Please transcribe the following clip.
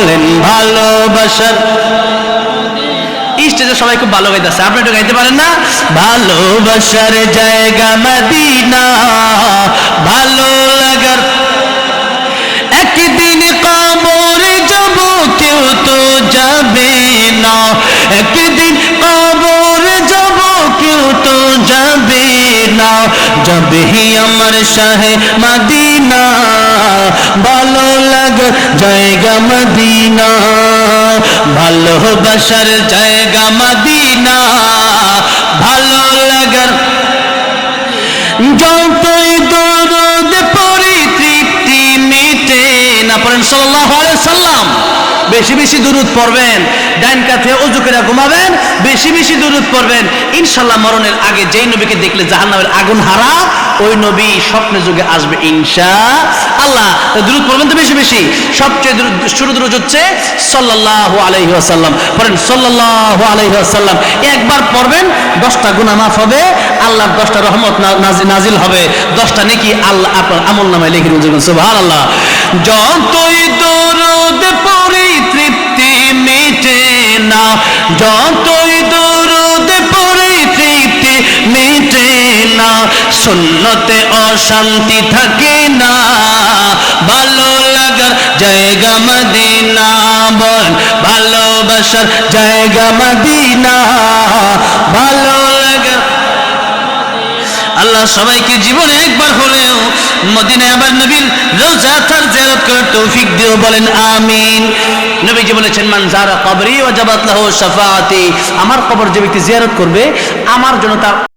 বলেন ভালোবাসার। স্টেজে সবাই খুব ভালো গাইতেছে। আপনি একটু গাইতে পারেন না? ভালোবাসার জায়গা মদিনা, ভালো লাগার একদিন কবরে যাব, কেউ তো যাবে না। একদিন কবরে যাব, কেউ তো যাবে না। যাবে আমার শাহে মদিনা ভালো লাগে জায়গা মদিনা। ভালোবাসার জায়গা মদিনা। ভালো লাগার যতই দরদ মিটে না পড়েন আলাইহি সাল্লাম। বেশি বেশি দুরুদ পড়বেন ডাইন কাছে অজু ঘুমাবেন, বেশি বেশি দুরুদ পড়বেন। ইনশাল্লাহ মরণের আগে যেই নবীকে দেখলে জাহান্নামের আগুন হারা ওই নবী স্বপ্নে যুগে আসবে, ইনশা আল্লাহ। দুরুদ পড়বেন তো বেশি বেশি? সবচেয়ে শুরু দুরুদ হচ্ছে সাল্লাল্লাহু আলাইহি ওয়াসাল্লাম। পড়েন সাল্লাল্লাহু আলাইহি ওয়াসাল্লাম। একবার পড়বেন, দশটা গুনাহ মাফ হবে, আল্লাহর দশটা রহমত নাজিল হবে। দশটা নাকি আল্লাহ আপনার আমল নামায় লিখে দিয়েছেন সুবহানাল্লাহ। যতই দরদ পড়ি তৃপ্তি মিটে না, যতই দরদ পড়ি তৃপ্তি মিটে না সুন্নতে অশান্তি থাকে না। ভালো লাগার জায়গা মদিনা বল ভালোবাসার জায়গা মদিনা। ভালো লাগার আল্লাহ সবাইকে জীবনে একবার হলেও মদিনায় আবার নবীর রোজা তার জিয়ারত করার তৌফিক দিও বলেন, আমিন। নবীজি বলেছেন, মান যারা কবরি ওয়া জাবাত লাহু শাফাআতি। আমার কবর যে ব্যক্তি জিয়ারত করবে, আমার জন্য তার